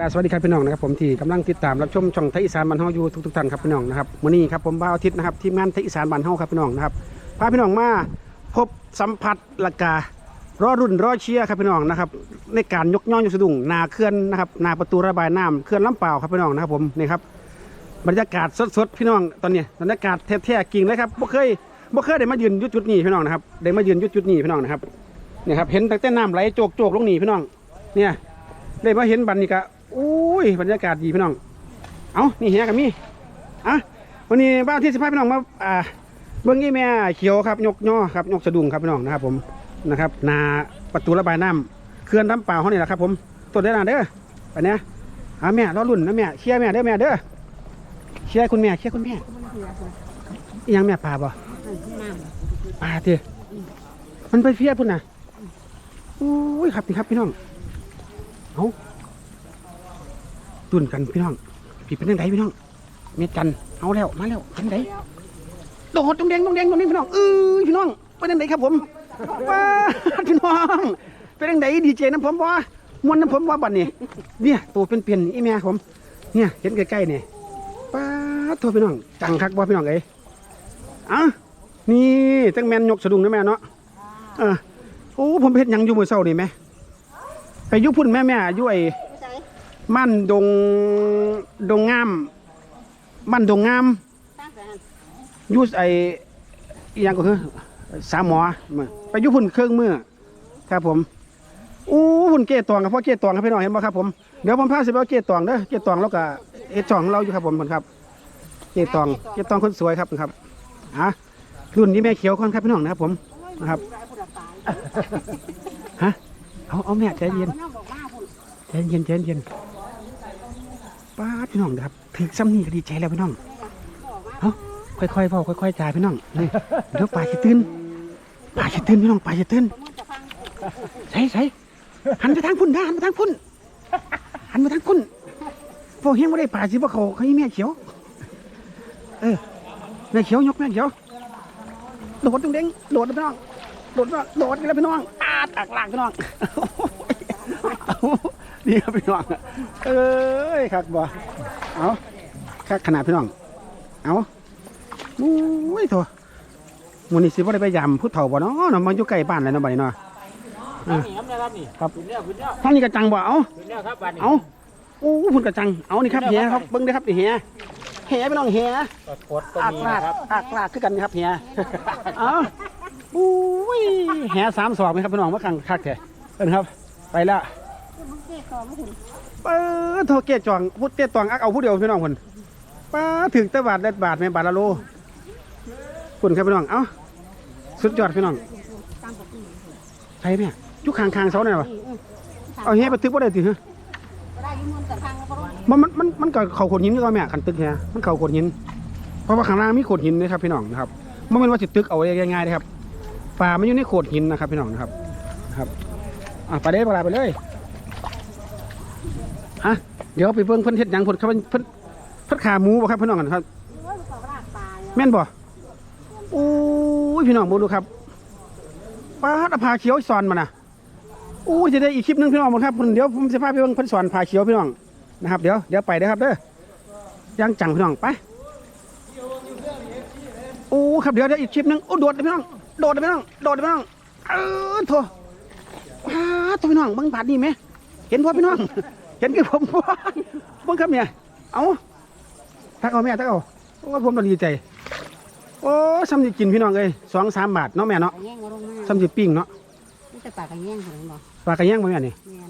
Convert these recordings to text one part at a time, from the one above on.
กาสวัสดีครับพี่น้องนะครับผมที่กำลังติดตามรับชมช่องไทยอีสานบ้านเฮาอยู่ทุกๆท่านครับพี่น้องนะครับวันนี้ครับผมบ่าวอาทิตย์นะครับทีมงานไทยอีสานบ้านเฮาครับพี่น้องนะครับพาพี่น้องมาพบสัมผัสและการอรุ่นรอเชียร์ครับพี่น้องนะครับในการยกย่องยกสะดุ้งนาเขื่อนนะครับนาประตูระบายน้ำเขื่อนลำเปล่าครับพี่น้องนะครับผมนี่ครับบรรยากาศสดๆพี่น้องตอนนี้บรรยากาศแท้ๆกิ่งเลยครับบ่เคยบ่เคยได้มายืนยุดจุดนี้พี่น้องนะครับได้มายืนยุดจุดนี้พี่น้องนะครับนี่ครับเห็นแต่น้ำไหลโจกโจกลงนี่พี่น้องเนี่ยได้มาเห็นบันนี่กะ อุ้ยบรรยากาศดีพี่น้อง เอานี่เฮียกับมี่อะวันนี้บ้านที่สิบห้าพี่น้องมาอ่าเบื้องนี้แม่เขียวครับยกย่อครับยกสะดุ้งครับพี่น้องนะครับ ผมนะครับนาประตูระบายน้ำเขื่อนลำเปล่าเขานี่แหละครับ ผมตัวได้นานเด้อไปเนี่ยอะแม่รอรุ่นนะแม่เชียร์แม่เด้อแม่เด้อเชียร์คุณแม่เชียร์คุณแม่ยังแม่ปลาบ่ปลาเตี้ยมันไปเพี้ยพุ่นนะอุ้ยครับนี่ครับพี่น้องเอา ตุนกันพี่น้องพี่เป็นยังไงพี่น้องเมียจันเอาแล้วมาแล้วเป็นยังไงโดดตรงแดงตรงแดงตรงนี้พี่น้องเออพี่น้องเป็นยังไงครับผมว้าพี่น้องเป็นยังไงดีเจน้ำผมว่ามวนน้ำผมว่าบัดนี้เนี่ยตัวเป็นเปลี่ยนอีแม่ผมเนี่ยเห็นใกล้ๆเนี่ยป้าดโทษพี่น้องจังคักบ่พี่น้องเอ้ยอะนี่จังแมนยกสะดุ้งนะแม่เนาะเออโอ้ผมเห็นยังอยู่มือเศร้านี่ไหมไปยุพุ่นแม่แม่ยุไอ้ มั่นดงดงงาม มั่นดงงามยุไออิหยังก็คือสามหมอมาไปยุพุ่นเครื่องมือครับผมอู้หุ่นเกตตวงครับพ่อเกตตวงครับพี่น้องเห็นบ่ครับผมเดี๋ยวผมพาสิไปเอาเกตตวงเด้อเกตตวงแล้วก็เอจองของเราอยู่ครับผมผมครับ เกตตวงเกตตวงคนสวยครับครับอะรุ่นนี้แม่เขียวคนครับพี่น้องนะครับผมนะครับฮะเอาเอาแม่ใจเย็นใจเย็นใจเย็น พี่น้องครับถึงซ้ำนี่ก็ดีใจแล้วพี่น้องเอาค่อยๆพ่อค่อยๆจ่ายพี่น้องนี่เดี๋ยวป่าจะตื่นป่าจะตื่นพี่น้องป่าจะตื่นใส่ใส่หันไปทางพุ่นนะหันไปทางพุ่นหันไปทางพุ่นพวกเฮงไม่ได้ป่าสิว่าเขาเขาอีแม่เขียว เออแม่เขียวยกแม่เขียวโดดตรงเด้งโดดเลยพี่น้องโดดโดดกันแล้วพี่น้องอาตักหลังพี่น้องนี่ครับพี่น้องเอ้ยครับบ่ เอาคักขนาดพี่น้อง เอาอุ้ยโถมันนี่สิว่าได้ไปยำพุทธเฒ่าบ่เนาะเนาะมันอยู่ใกล้บ้านเลยเนาะบัดนี้เนาะครับนี่ครับนะครับนี่ครับคุณเนี่ยคุณเนี่ยท่างนี้กระจังบ่เอาคุณเนี่ยครับบ้านนี้เอาอู้พุ่นกระจัง เอานี่ครับเฮียครับเบิ้งเด้อครับนี่เฮียเฮียพี่น้องเฮียกดก็อากมีลาดนะครับอากลาดคือกันครับเฮียเอาอุ้ยแห่สามสอบไหมครับพี่น้องมาขังคักแท้เอิ้นครับ ไปละ เออโทรเกตจองพูดเกตจองอักเอาผู้เดียวพี่น้องคนป้าถึงแตะบาทเล็ดบาทแม่บาทละโลคุณครับพี่น้องเอ้าสุดยอดพี่น้องใช่ไหมยุคคางคางเสาเนี่ยหรอเอาเฮียไปตึกว่าได้ติฮะมันมันมันมันก็เขาขดหินนี่ก็แม่ขันตึกเฮียมันเขาขดหิน เพราะว่าข้างล่างมีขดหินนะครับพี่น้องนะครับไม่เป็นว่าจิตึกเอาง่ายๆนะครับป่ามันอยู่ในโขดหินนะครับพี่น้องนะครับ ครับอะไปเลยปลาไปเลย ฮะเดี๋ยวไปเบิ่งเพิ่นเฮ็ดหยังเพิ่นเขาเพิ่นเพิ่นเพิ่นขาหมูบ่ครับพี่น้องกันครับแม่นบ่โอ้ยพี่น้องบ่ดูครับปลาดเอาผ้าเขียวสอนมาน่ะโอ้ยจะได้อีกคลิปหนึงพี่น้องบ่ครับเพิ่นเดี๋ยวผมจะพาไปเบิ่งเพิ่นสอนผ้าเขียวพี่น้องนะครับเดี๋ยวเดี๋ยวไปเด้อครับเด้อยังจังพี่น้องไปโอ้ครับเดี๋ยวเดี๋ยวอีกคลิปหนึงโอ้โดดเลยพี่น้องโดดเลยพี่น้องโดดเลยพี่น้องเออโถว้าตัวพี่น้องเบังบาดนี่ไหมเห็นพ่พี่น้อง เห็นกับผมพ่เบังครับเนี่ยเอาทักเอาแม่ทักเอาโอ้ผมต้องดีใจ โอ้ซ้ำจะกินพี่น้องเลยสองสามบาทเนาะแม่เนาะแย่งมางมาซ้ำจะปิ้งเนาะนี่แต่ปากกระแย่งของบ่ปากกระแยงบ่แม่นี่แม่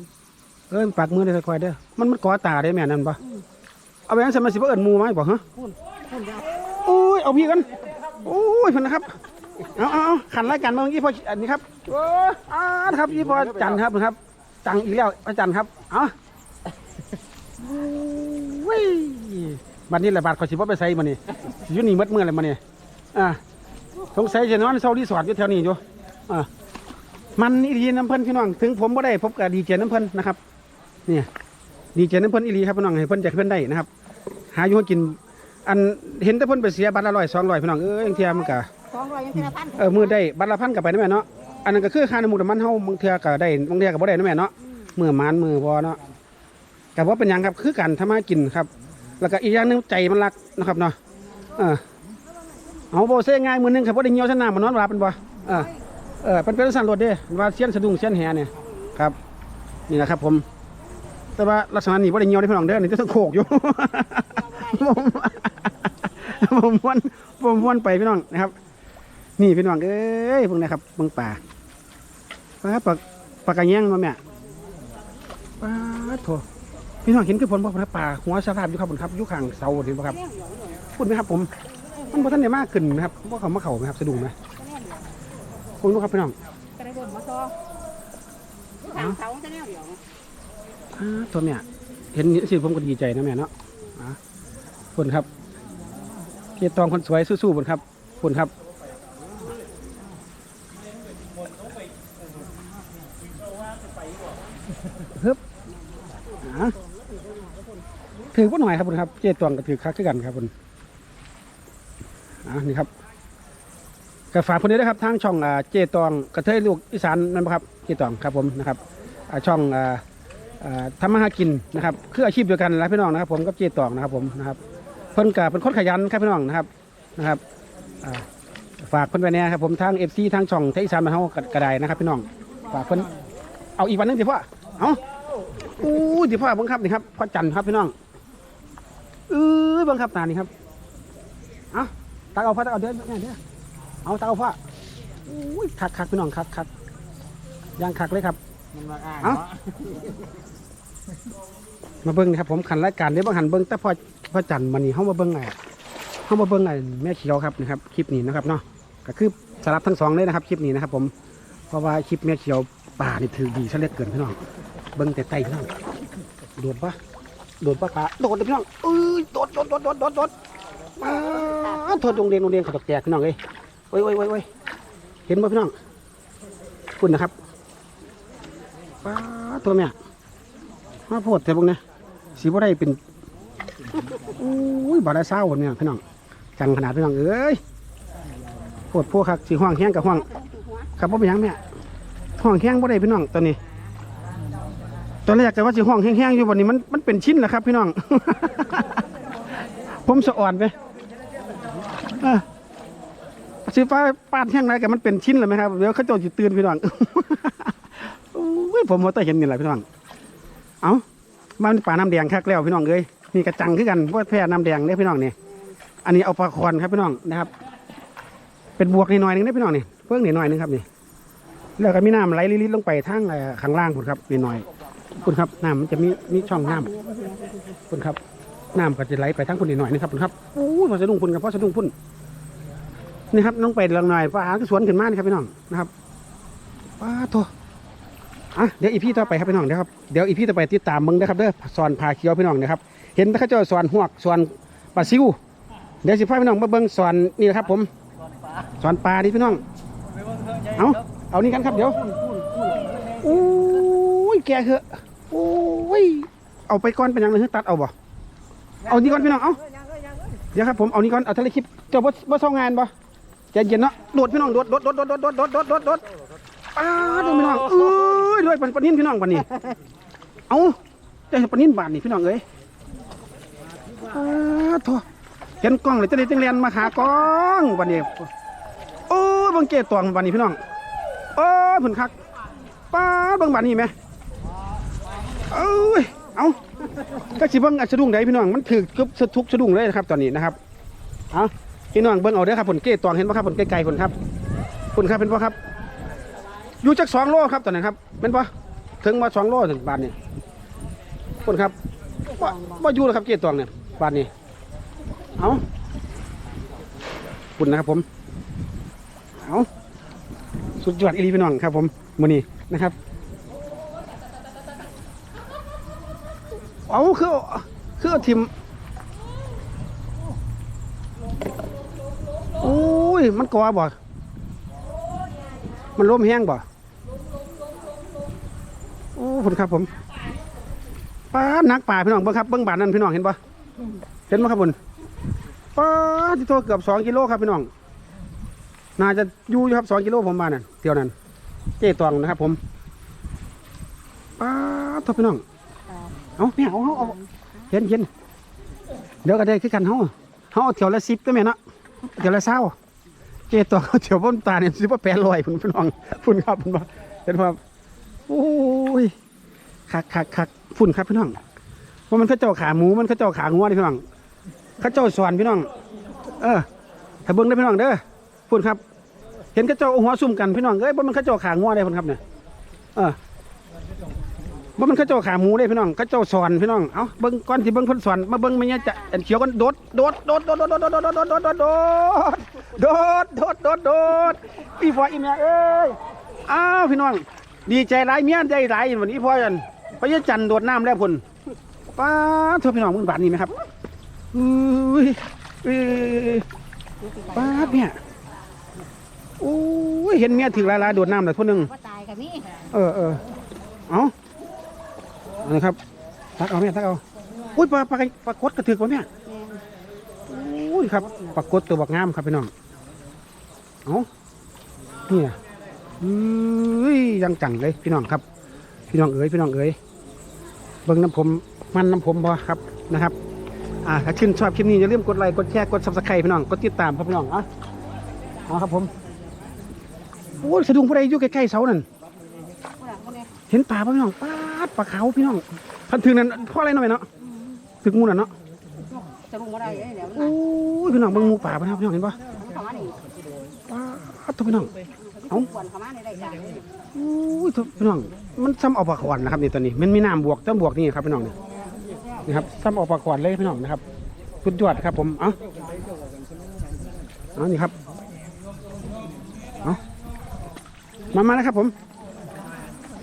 เอิ้นปากมือได้ค่อยๆเด้อมันมันก่อตาได้แม่นั่นปะเอาไปงั้นสมัยสิบ่เอิ้นมูไหมาบอกฮะพุ่นพุ่นเด้อโอ้ยเอาพี่กันโอ้ยเพิ่นนะครับเอาเอาเอาขันรายการมาเมื่อกี้พออันนี้ครับโอ้อ่าครับยี่พอจันทร์ครับนะครับจังอีกแล้วพระจันทร์ครับ เอา โอ้ยบัดนี้แหละบาทขอยสิบ่ไปใส่มานี่สิอยู่นี่หมดเมื่อเลยมานี่อ่าสงสัยจะนอนเซารีสอร์ทอยู่แถวนี้อยู่อ่ามันอีดีน้ำเพิ่นพี่น้องถึงผมบ่ได้พบกับดีเจน้ำเพิ่นนะครับเนี่ยดีเจน้ำเพิ่นอีหลีครับพี่น้องให้เพิ่นจะเพิ่นได้นะครับ หาอยู่ให้กิน อันเห็นแต่เพิ่นไปเสียบัตรละร้อยสองร้อยพี่น้องเอ้ยยังเทียมันก็สองร้อยยังเป็นละพันเออมือได้บัตรละพันกับไปนะแม่เนาะอันนั้นก็คือค่าน้ำมูกน้ำมันเฮาบางเทื่อก็ได้บางเทื่อก็บ่ได้นะแม่เนาะมือหมานมือบ่เนาะ กับว่าเป็นหยังครับคือการทำมากินครับ แล้วก็อีกอย่างหนึงใจมันรักนะครับเนาะเออเอาโบเซ่ง่ายมือหนึงครับว่าได้เงี้ยวชนะมันนอนหลับเป็นบ่เออเออเป็นเป็นสันรถเด้ว่าเสี้ยนสะดุ้งเสี้ยนแหเนี่ยครับนี่นะครับผม แต่ว่าลักษณะนี้ว่าได้เงี้ยวได้พี่น้องเด้อนี่จะต้องโขกอยู่ผมผมวนผมวนไปพี่น้องนะครับ นี่พี่น้องเอ้ยเพิ่งนะครับเพิ่งป่าปลาปลาปลากระแยงมาแม่ปลาโถ พี่น้องเห็นคือผลบ่ครับป่าหัวสภาพอยู่ครับผมครับอยู่ข้างเสาเห็นบ่ครับพูดไหมครับผมมันบ่ทันได้มากขึ้นนะครับบ่เขามาเข่าไหมครับสะดุ้งไหมคุณดูครับพี่น้องก็ได้โดนมาซอทางเสาจะแนวเดียวอ่าตัวเนี่ยเห็นสิผมก็ดีใจนะแม่เนาะอะคุณครับเกียรติตองคนสวยสู้ๆคุณครับคุณครับฮึบอะ ถือว่าหน่อยครับคุณครับ เจ๊ตวงก็ถือคักคือกันครับคุณอ่านี่ครับก็ฝากคนนี้นะครับทางช่องอ่าเจ๊ตองกระเทยลูกอีสานนั่นปะครับเจ๊ตองครับผมนะครับช่องอ่าอ่าทำมาหากินนะครับคืออาชีพเดียวกันแหละพี่น้องนะครับ ผมกับเจ๊ตองนะครับผมนะครับเพิ่นก็เป็นคนขยันครับพี่น้องนะครับนะครับฝากเพิ่นไว้แน่ครับผมทางเอฟซีทางช่องไทยอีสานมานเฮากระไดนะครับ พี่น้องฝากเพิ่นเอาอีกวันนึงสิพ่อเอาอู้ดีพ่อบังคับนี่ครับพ่อจันทร์ครับพี่น้อง เออบังคับตานี่ครับ เอาตักเอาพ่อตักเอาเดี๋ยวเนี่ยเดี๋ยวเอาตักเอาพ่ออู้ยคักคักพี่น้องคักคักย่างคักเลยครับมันมาอ่านเอ้าเนาะมาเบิ้งนะครับ ผมขันรายการเดี๋ยวบางหันเบิ้งแต่พ่อพ่อจันทร์มันนี่เขามาเบิ้งไงเขามาเบิ้งไงแม่เขียวครับนะครับคลิปนี้นะครับเนาะก็คือสลับทั้งสองเลยนะครับคลิปนี้นะครับผมเพราะว่าคลิปแม่เขียวป่านี่ถือดีซะเหลือเกินพี่น้องเบิ้งแต่ไตพี่น้องโดดปะ โดดปะปะโดดเลยพี่น้องเอ้ยโดดโดดโดดโดดโดดโดดมาโทษโรงเรียนโรงเรียนเขาตกแตกพี่น้องเลยโอ้ยโอ้ยโอ้ยโอ้ยเห็นป่พี่น้องคุณนะครับป้าตัวแม่มาโพดแต่พวกเนี้ยสีบ่ได้เป็นอุ้ยบาได้เศร้าเนี่ยพี่น้องจังขนาดพี่น้องเอ้ยโพดพวกครับสีห้องแห้งกับห้องครับว่าเป็นยังแม่ห้องแห้งบ่ได้พี่น้องตอนนี้ ตอนแรกก็ว่าสีห้องแห้งๆอยู่วันนี้มันมันเป็นชิ้นแล้วครับ พี่น้อง ผมสะอ่อนไปเออสีฟ้าปาดแห้งไรกับมันเป็นชิ้นเลยไหมครับเดี๋ยวเขาจะจิตื่นพี่น้องอุ้ยผมว่าแต่เห็นนี่แหละพี่น้อง เอ้าบ้านป่าน้ำแดงคักแล้วพี่น้องเอ้ยนี่กระจังคือกันว่าแพร่น้ำแดงเนี่ยพี่น้องเนี่ยอันนี้เอาปลาคอนครับพี่น้องนะครับ เป็นบวกนิดหน่อยหนึงนะพี่น้องนี่เพิ่งนิดหน่อยหนึงครับนี่แล้วก็มีน้ำไหลลิดๆลงไปทางข้างล่างคุณครับนิดหน่อย คุณครับน้ำมันจะมีมีช่องน้ำคุณครับน้ำก็จะไหลไปทางคุณนิดหน่อยนะครับคุณครับโอ้ยพอสะดุ้งพุ่นครับพอสะดุ้งพุ่นนี่ครับลงไปลงหน่อยปลาก็สวนขึ้นมานี่ครับพี่น้องนะครับปลาโตอะเดี๋ยวอีพี่ต่อไปครับพี่น้องนะครับเดี๋ยวอีพี่ต่อไปติดตามมึงนะครับเด้อสอนพาเคี้ยวพี่น้องนะครับ เห็นแต่เขาเจ้าสอนหวกสอนปลาซิวเดี๋ยวสิพาพี่น้องมาเบิ่งสอนนี่นะครับ ผมสอนปลานี่พี่น้องเอาเอานี่กันครับเดี๋ยวโอ้ แกเหอะโอ้ยเอาไปก่อนเป็นหยังเลยตัดเอาบ่เอานี่ก่อนพี่น้องเอาเดี๋ยวครับผมเอานี่ก่อนเอาทะเลคลิปเจ้าบ่บ่เศร้างานบ่ใจเย็นเนาะโดดพี่น้องโดดโดดโดดโดดโดดโดดโดดโดดโดดป้าดพี่น้องเอ้ยด้วยปันปนนินพี่น้องปันนี่เอาได้ปนนินบาทนี่พี่น้องเอ้ยป้าดโถเห็นกล้องเลยจะได้จังเรียนมาหากล้องวันนี้โอ้ยเบังเกตตวงวันนี้พี่น้องโอ้ยผุนคักป้าดเบังบานนี้ไหม เอ้ยเอาก็สิเบิ่งอัดสะดุ้งได้พี่น้องมันถือเกือบสะทุกสะดุ้งเลยนะครับตอนนี้นะครับเอาพี่น้องเบิ่งเอาเด้อครับผลเกตตวงเห็นป่ะครับผลไกลๆผลครับผลครับเป็นป่ะครับ อยู่จักสองโลครับตอนนั้ครับเป็นปะถึงมาสองโลถึงบาทนี่คนครับว่าว่าอยู่แล้วครับเกียรตวงเนี่ยบาทนี่เอาคุณนะครับผมเอาสุดยอดอีลีพี่น้องครับ ผมมือนี้นะครับ เอาคือคือเอาทิมโอ้ย มันกอบ่ มันร่มแห้งบ่โอ้คุณครับผมป้านักป่าพี่น้องเบิ้งครับเบิ้งบานนั่นพี่น้องเห็นปะเห็นไหมครับคุณป้าที่ตัวเกือบสองกิโลครับพี่น้อง น่าจะอยู่ครับสองกิโลผมมานั่นเที่ยวนั้น เจ๊ตวงนะครับผมป้าดตัวพี่น้อง เอาแม่เอาเอาเอาเย็นเย็นเดี๋ยวก็ได้คือกันเฮาเฮาเอาเที่ยวละ10ก็แม่เนาะเที่ยวละ20เจตัวเขาเที่ยวบนตาเนี่ยสิบ่800พุ่นพี่น้องพุ่นครับพุ่นบ่เห็นบ่โอ้ยคักคักคักพุ่นครับพี่น้องว่ามันเขาเจ้าขาหมูมันเขาเจ้าขางัวนี่พี่น้องเขาเจ้าสอนพี่น้อง เออถ้าเบิ่งได้พี่น้องเด้อพุ่นครับ เห็นเขาเจ้าเอาหัวซุ่มกันพี่น้องเอ้ยบ่มันเขาเจ้าขางัวได้พุ่นครับเนี่ยเออ ว่ามันเขาเจ้าขาหมูได้พี่น้องเขาเจ้าสอนพี่น้อง เอ้าเบิ้งก่อนที่เบิ้งเพิ่นสอนมาเบิ้งไมันเนี่ยจะอันเขียวกันโดดโดดโดดโดดโดดโดดโดดโดดโดดโดดโดดโดดโดดโดดโดดโดดอีพออีเมียเอ้ยอ้าวพี่น้อง ดีใจหลายเมียใจหลายวันนี้พ่อยันพระยจันทร์โดดน้ำแล้วพุ่นป้าเธอพี่น้องมึงบาดนี่ไหมครับอุ้ยป้าเนี่ยโอ้ยเห็นเมียถึงหลายๆโดดน้ำเลยทุนหนึ่งเออเออเอ้า เอาละครับตักเอาแม่ตักเอาอุ้ยปลาปลาปลากดกระถือกวะแม่อุ้ยครับปลากดตัวบักงามครับพี่น้องเอาเนี่ยอุ้ยยังจังเลยพี่น้องครับ พี่น้องเอ๋ยพี่น้องเอ๋ยเบิ่งน้ำผมมันน้ำผมบ่ครับนะครับอ่าถ้าชื่นชอบคลิปนี้อย่าลืมกดไลค์กดแชร์กดซับสไครต์พี่น้องกดติดตามครับพี่น้องอะเอาครับผมโอ้ยสะดุ้งผู้ใดอยู่ใกล้ๆเสานั่นเห็นป่าป่ะพี่น้องปา ดปลาขาวพี่น้องพันถึงนั้นพ่ออะไรหน่อยเนาะถึงงูน่ะเนาะจะลงมาได้เดี๋ยวโอ้ยพี่น้องเบิ่งงูป่าป่ะครับพี่น้องเห็นปะเขามานี่ปาตัวพี่น้องเอ้าควนเขามาในได้จ้ะโอ้ยตัวพี่น้องมันซ้ำเอาปลาขวานนะครับนี่ตัวนี้มันมีน้ำบวกจ้ำบวกนี่ครับพี่น้องนี่นี่ครับซ้ำเอาปลาขวานเลยพี่น้องนะครับสุดยอดครับผมเอ้าเอานี่ครับเอามามาแล้วครับผม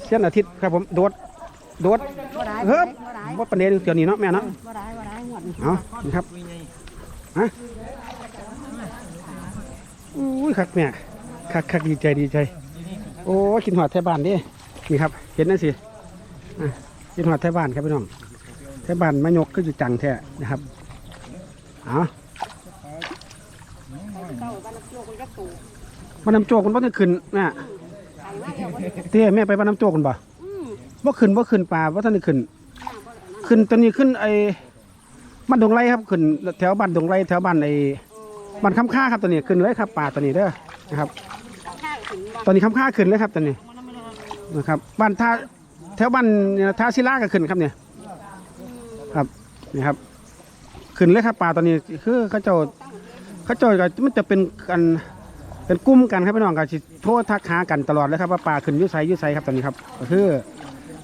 เส้นอาทิตย์ครับผมโดด โดดเฮ้บบ่ได้ว่าประเด็นเกี่ยวนี้เนาะแม่เนาะเอานี่ครับฮะอุ้ยคักแม่คักคักดีใจดีใจ โอ้กินหอดแทบ้านดินี่ครับ เห็นนั่นสิอะกินหอดแทบ้านครับพี่น้องแทบ้านมายกก็จะจังแท้นะครับเอาเจ้าบ้านโจคนจักตู่บ้านน้ำโจกมันบ่ได้ขึ้นนะไอ้มาเดี๋ยวบ่ได้เต้แม่ไปบ้านน้ำโจกกันบ่ อืมบ่ขึ้นบ่ขึ้นป่าบ่ทันได้ขึ้น ขึ้นตอนนี้ขึ้นไอ้บ้านดงไรครับขึ้นแถวบ้านดงไรแถวบ้านไอ้บ้านคำค่าครับตอนนี้ขึ้นเลยครับป่าตอนนี้เด้อนะครับข้างถึงบ่ตอนนี้คำค่าขึ้นเลยครับตอนนี้มันไม่ได้นะครับบ้านท่าแถวบ้านเนี่ยท่าศิลาก็ขึ้นครับเนี่ยครับนี่ครับ ขึ้นเลยครับป่าตอนนี้คือเขาเจ้าเขาเจ้าก็มันจะเป็นกันเป็นกลุ่มกันครับพี่น้องก็สิโทรทักหากันตลอดเลยครับว่าป่าขึ้นอยุไสอยุไสครับตอนนี้ครับก็คือ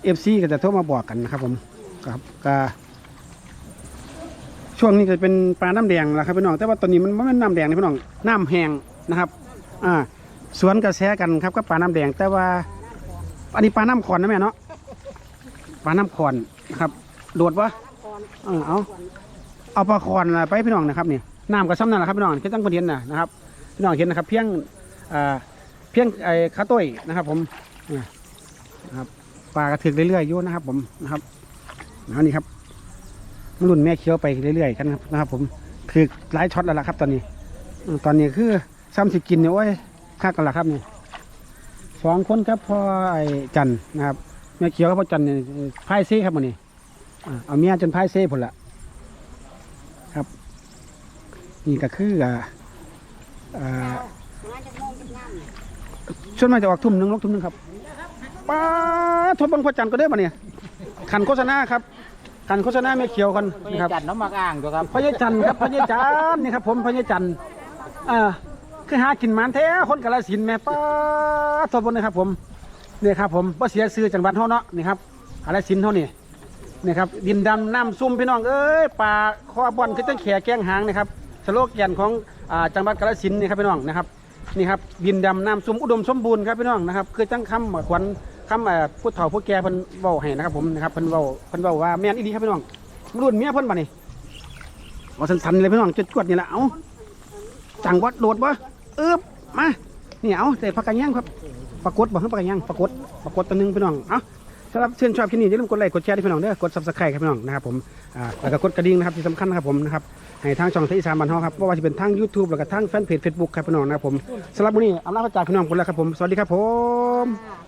เอฟซีก็จะโทรมาบอกกันนะครับ ผมครับก็ช่วงนี้จะเป็นปลาน้ำแดงแหละครับพี่น้องแต่ว่าตอนนี้มันไม่เป็นน้ำแดงนะพี่น้องน้ำแห้งนะครับ อ่าสวนกระแสกันครับกับปลาน้ำแดง แต่ว่า อันนี้ปลาน้ำขอนนะแม่เนาะปลาน้ำขอนนะครับ โดดวะเออเอาเอาปลาขอนน่ะไปพี่น้องนะครับนี่น้ำก็ซ้ำนั่นแหละครับพี่น้องแค่ตั้งประเด็นน่ะนะครับพี่น้องเห็นนะครับ เพียงอ่าเพียงไอ้ข้าวต้ยนะครับ ผมเนี่ยนะครับ ปลากระถึกเรื่อยๆอยู่นะครับผมนะครับเอานี่ครับมันรุ่นแม่เคี้ยวไปเรื่อยๆกันนะครับ ผมคือหลายช็อตแล้วล่ะครับ ตอนนี้อืมตอนนี้คือซ้ำสิกินเนี่ยโอ้ยคักกันละครับนี่สองคนครับพ่อไอ้จันนะครับแม่เขียวกับพ่อจันเนี่ยพายเซ่ครับมันนี้อ่าเอาเมียจนพายเซ่ผลละครับ นี่ก็คืออ่าอ่ามาจะมองจะงามนี่ส่วนมากจะออกทุ่มหนึ่งลกทุ่มหนึ่งครับ ป้าทบบังพ่อจันก็ได้ปะเนี่ยขันโฆษณาครับขันโฆษณาแม่เขียวกันไปนะครับจัดน้ำมักอ่างตัวครับพญาจันทร์ครับพญาจันทร์นี่ครับผมพญาจันทร์อ่าคือหากินหมันแท้คนกาลสินธุ์แม่ป้าทบนนะครับผมนี่ครับผมบ่เสียซื้อจังหวัดเฮาเนาะนี่ครับกาลสินธุ์เฮานี่นี่ครับดินดำน้ำซุ่มพี่น้องเอ้ยป่าคอบอนคือจังแขแกงหางนะครับสโลแกนของอ่าจังหวัดกาลสินธุ์นี่ครับพี่น้องนะครับนี่ครับดินดำน้ำซุ่มอุดมสมบูรณ์ครับพี่น้องนะครับคือจังคำขวัญ คำเอ่อผู้เฒ่าผู้แก่เพิ่นเว้าให้นะครับผมนะครับเพิ่นเว้าเพิ่นเว้าว่าแม่นอีหลีครับพี่น้องรุ่นเมียเพิ่นบัดนี้เอาสันๆเลยพี่น้องจุดจวดนี่แหละเอาจังวัดโดดวะเอ๊บมานี่เอาแต่พักกันย่างครับปรากฏบอกให้พักกันย่างปรากฏปรากฏตัวหนึงพี่น้องเอาสำหรับเชื่นชอบคลิปนี้อย่าลืมกดไลค์กดแชร์ด้พี่น้องเด้อกดซับสไครต์ครับพี่น้องนะครับผมอ่าแล้วก็กดกระดิ่งนะครับที่สำคัญนะครับผมนะครับให้ทางช่องที่สามบันทอครับไม่ว่าจะเป็นทาง YouTube แล้วก็ทางแฟนเพจ Facebook ครับพี่น้องนะครับผมสำหรับวันนี้อำลาพระจากพี่น้องคนแล้วครับผมสวัสดีครับผมค่ะ